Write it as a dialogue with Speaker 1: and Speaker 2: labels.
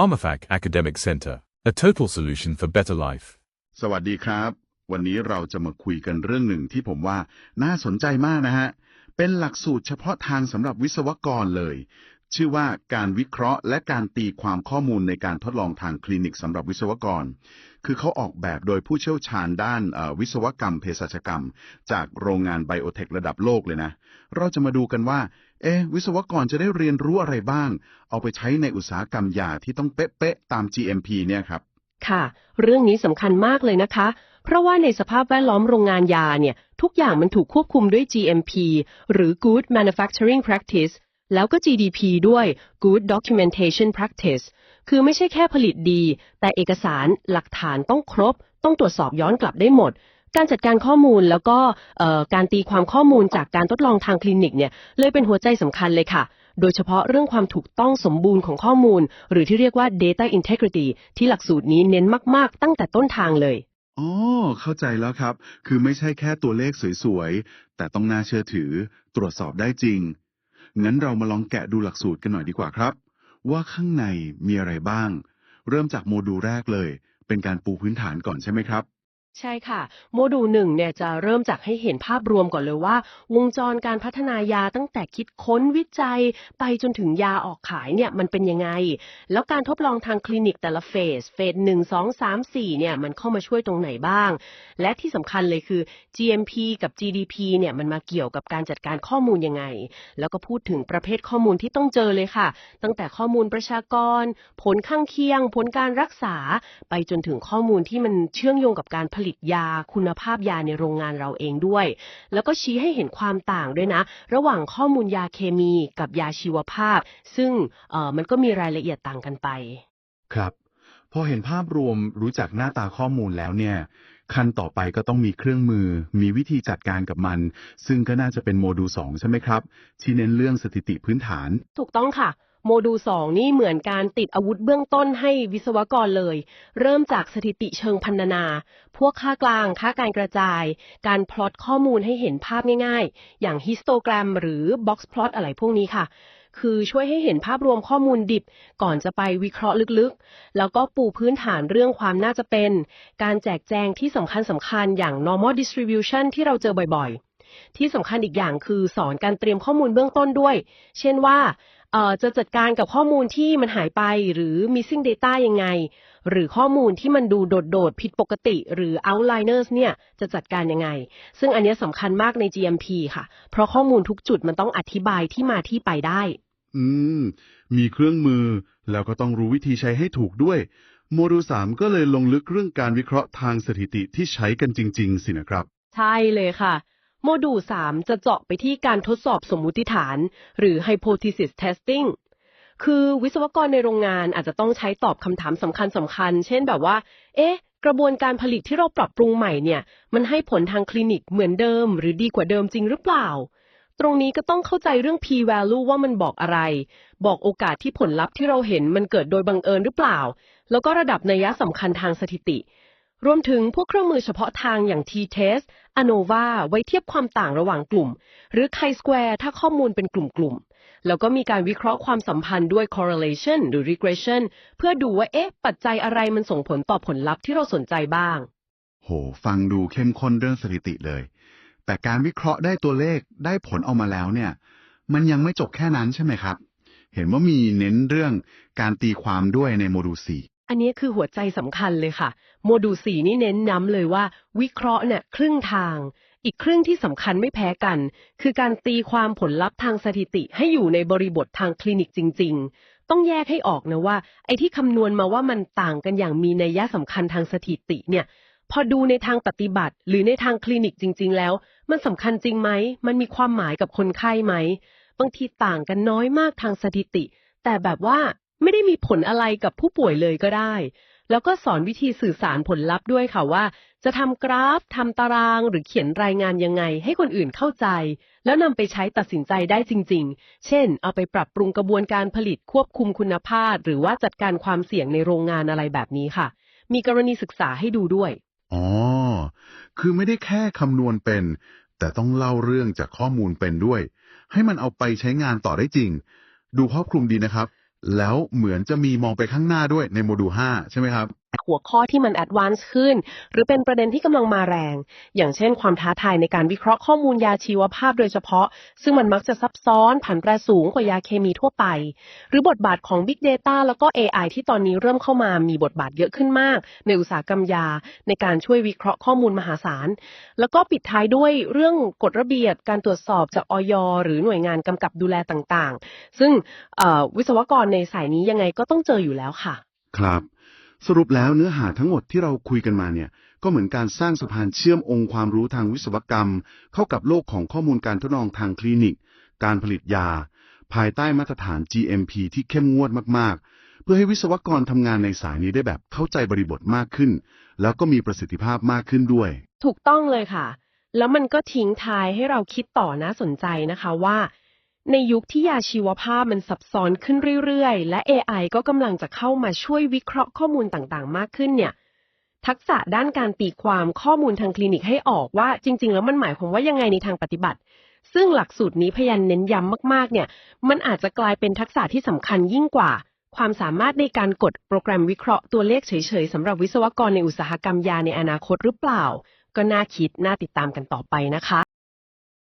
Speaker 1: PharmaFac Academic Center, a total solution for better life.
Speaker 2: สวัสดีครับ วันนี้เราจะมาคุยกันเรื่องหนึ่งที่ผมว่าน่าสนใจมากนะฮะ เป็นหลักสูตรเฉพาะทางสำหรับวิศวกรเลย ชื่อว่าการวิเคราะห์และการตีความข้อมูลในการทดลองทางคลินิกสำหรับวิศวกร คือเขาออกแบบโดยผู้เชี่ยวชาญด้านวิศวกรรมเภสัชกรรม จากโรงงานไบโอเทคระดับโลกเลยนะ เราจะมาดูกันว่า เอ๊วิศวกรจะได้เรียนรู้อะไรบ้าง เอาไปใช้ในอุตสาหกรรมยาที่ต้องเป๊ะๆตาม GMP เนี่ยครับ
Speaker 3: ค่ะ เรื่องนี้สำคัญมากเลยนะคะเพราะว่าในสภาพแวดล้อมโรงงานยาเนี่ย ทุกอย่างมันถูกควบคุมด้วย GMP หรือ Good Manufacturing Practice แล้วก็ GDP ด้วย Good Documentation Practice คือไม่ใช่แค่ผลิตดี แต่เอกสารหลักฐานต้องครบ ต้องตรวจสอบย้อนกลับได้หมด การจัดการข้อมูลแล้วก็การตีความข้อมูลจากการทดลองทางคลินิกเนี่ยเลยเป็นหัวใจสำคัญเลยค่ะ โดยเฉพาะเรื่องความถูกต้องสมบูรณ์ของข้อมูล หรือที่เรียกว่า data integrity ที่หลักสูตรนี้เน้นมาก ๆ ตั้งแต่ต้นทางเลย
Speaker 2: อ๋อเข้าใจแล้วครับ คือไม่ใช่แค่ตัวเลขสวย ๆ แต่ต้องน่าเชื่อถือ ตรวจสอบได้จริง งั้นเรามาลองแกะดูหลักสูตรกันหน่อยดีกว่าครับ ว่าข้างในมีอะไรบ้าง เริ่มจากโมดูลแรกเลย เป็นการปูพื้นฐานก่อนใช่ไหมครับ
Speaker 3: ใช่ค่ะ โมดูลหนึ่งเนี่ยจะเริ่มจากให้เห็นภาพรวมก่อนเลยว่า วงจรการพัฒนายาตั้งแต่คิดค้นวิจัย ไปจนถึงยาออกขายเนี่ยมันเป็นยังไง แล้วการทดลองทางคลินิกแต่ละเฟส เฟสหนึ่งสองสามสี่เนี่ยมันเข้ามาช่วยตรงไหนบ้าง และที่สำคัญเลยคือ GMP กับ GDP เนี่ยมันมาเกี่ยวกับการจัดการข้อมูลยังไง แล้วก็พูดถึงประเภทข้อมูลที่ต้องเจอเลยค่ะ ตั้งแต่ข้อมูลประชากร ผลข้างเคียง ผลการรักษา ไปจนถึงข้อมูลที่มันเชื่อมโยงกับการผลิตยาคุณภาพยาในโรงงานเราเองด้วย แล้วก็ชี้ให้เห็นความต่างด้วยนะ ระหว่างข้อมูลยาเคมีกับยาชีวภาพ ซึ่งเอ่อมันก็มีรายละเอียดต่างกันไป
Speaker 2: ครับพอเห็นภาพรวมรู้จักหน้าตาข้อมูลแล้วเนี่ย ขั้นต่อไปก็ต้องมีเครื่องมือ มีวิธีจัดการกับมัน ซึ่งก็น่าจะเป็นโมดูล2ใช่ไหมครับ ที่เน้นเรื่องสถิติพื้นฐาน
Speaker 3: ถูกต้องค่ะ โมดูล2นี่เหมือนการติดอาวุธเบื้องต้นให้วิศวกรเลย เริ่มจากสถิติเชิงพันนา พวกค่ากลาง ค่าการกระจาย การพลอตข้อมูลให้เห็นภาพง่ายๆ อย่างฮิสโตแกรมหรือบ็อกซ์พลอตอะไรพวกนี้ค่ะ คือช่วยให้เห็นภาพรวมข้อมูลดิบ ก่อนจะไปวิเคราะห์ลึกๆ แล้วก็ปูพื้นฐานเรื่องความน่าจะเป็น การแจกแจงที่สำคัญสำคัญๆอย่าง normal distribution ที่เราเจอบ่อยๆที่สำคัญอีกอย่างคือสอนการเตรียมข้อมูลเบื้องต้นด้วย เช่นว่า เอ่อจะจัดการกับข้อมูลที่มันหายไปหรือ missing data ยังไง หรือข้อมูลที่มันดูโดดๆ ผิดปกติ หรือ outliners เนี่ยจะจัดการยังไง ซึ่งอันเนี้ยสำคัญมากใน GMP ค่ะ เพราะข้อมูลทุกจุดมันต้องอธิบายที่มาที่ไปได้
Speaker 2: อืม มีเครื่องมือ แล้วก็ต้องรู้วิธีใช้ให้ถูกด้วย โมดูล3ก็เลยลงลึกเรื่องการวิเคราะห์ทางสถิติที่ใช้กันจริง ๆ สินะครับ
Speaker 3: ใช่เลยค่ะ โมดูล 3 จะเจาะไปที่การทดสอบสมมุติฐาน หรือ hypothesis testing คือวิศวกรในโรงงานอาจจะต้องใช้ตอบคำถามสำคัญสำคัญๆเช่นแบบว่า เอ๊ะ กระบวนการผลิตที่เราปรับปรุงใหม่เนี่ย มันให้ผลทางคลินิกเหมือนเดิม หรือดีกว่าเดิมจริงหรือเปล่า ตรงนี้ก็ต้องเข้าใจเรื่อง p value ว่ามันบอกอะไร บอกโอกาสที่ผลลัพธ์ที่เราเห็นมันเกิดโดยบังเอิญหรือเปล่า แล้วก็ระดับนัยสำคัญทางสถิติ รวมถึงพวกเครื่องมือเฉพาะทางอย่าง t-test ANOVA ไว้เทียบความต่างระหว่างกลุ่ม หรือ chi-square ถ้าข้อมูลเป็นกลุ่มๆ แล้วก็มีการวิเคราะห์ความสัมพันธ์ด้วย correlation หรือ regression เพื่อดูว่าเอ๊ะ ปัจจัยอะไรมันส่งผลต่อผลลัพธ์ที่เราสนใจบ้าง
Speaker 2: โห ฟังดูเข้มข้นเรื่องสถิติเลย แต่การวิเคราะห์ได้ตัวเลขได้ผลออกมาแล้วเนี่ย มันยังไม่จบแค่นั้นใช่ไหมครับ เห็นว่ามีเน้นเรื่องการตีความด้วยในโมดูล4
Speaker 3: อันนี้คือหัวใจสำคัญเลยค่ะ โมดูล4นี่เน้นย้ำเลยว่า วิเคราะห์เนี่ยครึ่งทาง อีกครึ่งที่สำคัญไม่แพ้กัน คือการตีความผลลัพธ์ทางสถิติให้อยู่ในบริบททางคลินิกจริง ๆ ต้องแยกให้ออกนะว่า ไอ้ที่คำนวณมาว่ามันต่างกันอย่างมีนัยยะสำคัญทางสถิติเนี่ยพอดูในทางปฏิบัติ หรือในทางคลินิกจริง ๆ แล้ว มันสำคัญจริงไหม มันมีความหมายกับคนไข้ไหม บางทีต่างกันน้อยมากทางสถิติ แต่แบบว่า ไม่ได้มีผลอะไรกับผู้ป่วยเลยก็ได้ แล้วก็สอนวิธีสื่อสารผลลัพธ์ด้วยค่ะว่า จะทำกราฟทำตารางหรือเขียนรายงานยังไง ให้คนอื่นเข้าใจ แล้วนำไปใช้ตัดสินใจได้จริง ๆ เช่น เอาไปปรับปรุงกระบวนการผลิตควบคุมคุณภาพ หรือว่าจัดการความเสี่ยงในโรงงานอะไรแบบนี้ค่ะ มีกรณีศึกษาให้ดูด้วย
Speaker 2: อ๋อคือไม่ได้แค่คำนวณเป็น แต่ต้องเล่าเรื่องจากข้อมูลเป็นด้วย ให้มันเอาไปใช้งานต่อได้จริง ดูครอบคลุมดีนะครับ แล้วเหมือนจะมีมองไปข้างหน้าด้วยในโมดูล5ใช่ไหมครับ
Speaker 3: หัวข้อที่มันแอดวานซ์ขึ้น หรือเป็นประเด็นที่กำลังมาแรง อย่างเช่นความท้าทายในการวิเคราะห์ข้อมูลยาชีวภาพโดยเฉพาะ ซึ่งมันมักจะซับซ้อนผันแปรสูงกว่ายาเคมีทั่วไป หรือบทบาทของ Big Data แล้วก็ AI ที่ตอนนี้เริ่มเข้ามามีบทบาทเยอะขึ้นมาก ในอุตสาหกรรมยา ในการช่วยวิเคราะห์ข้อมูลมหาศาล แล้วก็ปิดท้ายด้วยเรื่องกฎระเบียบการตรวจสอบจากอยหรือหน่วยงานกำกับดูแลต่างๆ ซึ่งวิศวกรในสายนี้ยังไงก็ต้องเจออยู่แล้วค่ะ
Speaker 2: ครับ สรุปแล้วเนื้อหาทั้งหมดที่เราคุยกันมาเนี่ย ก็เหมือนการสร้างสะพานเชื่อมองค์ความรู้ทางวิศวกรรม เข้ากับโลกของข้อมูลการทดลองทางคลินิก การผลิตยา ภายใต้มาตรฐาน GMP ที่เข้มงวดมากๆ เพื่อให้วิศวกรทำงานในสายนี้ได้แบบเข้าใจบริบทมากขึ้น แล้วก็มีประสิทธิภาพมากขึ้นด้วย
Speaker 3: ถูกต้องเลยค่ะ แล้วมันก็ทิ้งท้ายให้เราคิดต่อน่าสนใจนะคะว่า ในยุคที่ยาชีวภาพมันซับซ้อนขึ้นเรื่อยๆ และ AI ก็กำลังจะเข้ามาช่วยวิเคราะห์ข้อมูลต่างๆ มากขึ้นเนี่ย ทักษะด้านการตีความข้อมูลทางคลินิกให้ออกว่าจริง ๆ แล้วมันหมายความว่ายังไงในทางปฏิบัติ ซึ่งหลักสูตรนี้พยันเน้นย้ำมากๆ เนี่ย มันอาจจะกลายเป็นทักษะที่สำคัญยิ่งกว่า ความสามารถในการกดโปรแกรมวิเคราะห์ตัวเลขเฉยๆสำหรับวิศวกรในอุตสาหกรรมยาในอนาคตหรือเปล่า ก็น่าคิดน่าติดตามกันต่อไปนะคะ